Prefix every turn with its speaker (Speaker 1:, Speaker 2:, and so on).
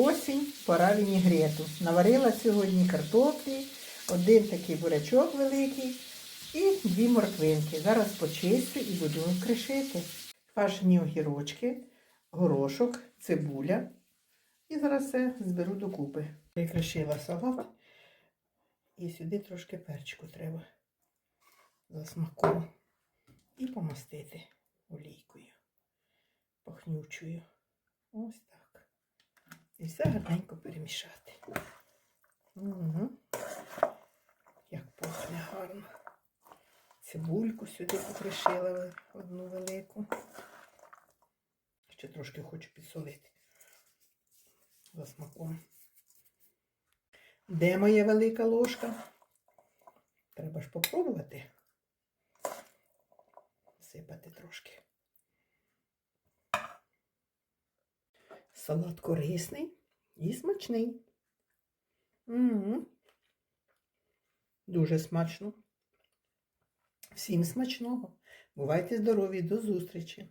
Speaker 1: Осінь, пора вінігрету. Наварила сьогодні картоплі, один такий бурячок великий і дві морквинки. Зараз почистю і буду кришити. Квашені огірочки, горошок, цибуля. І зараз все зберу докупи. Прикришила салат. І сюди трошки перчику треба за. І помастити олійкою, пахнючою. Ось так. І все гарненько перемішати. Угу. Як пахне гарно. Цибульку сюди покришила одну велику. Ще трошки хочу підсолити за смаком. Де моя велика ложка? Треба ж попробувати. Сипати трошки. Салат корисний і смачний. Угу. Дуже смачно. Всім смачного. Бувайте здорові, до зустрічі!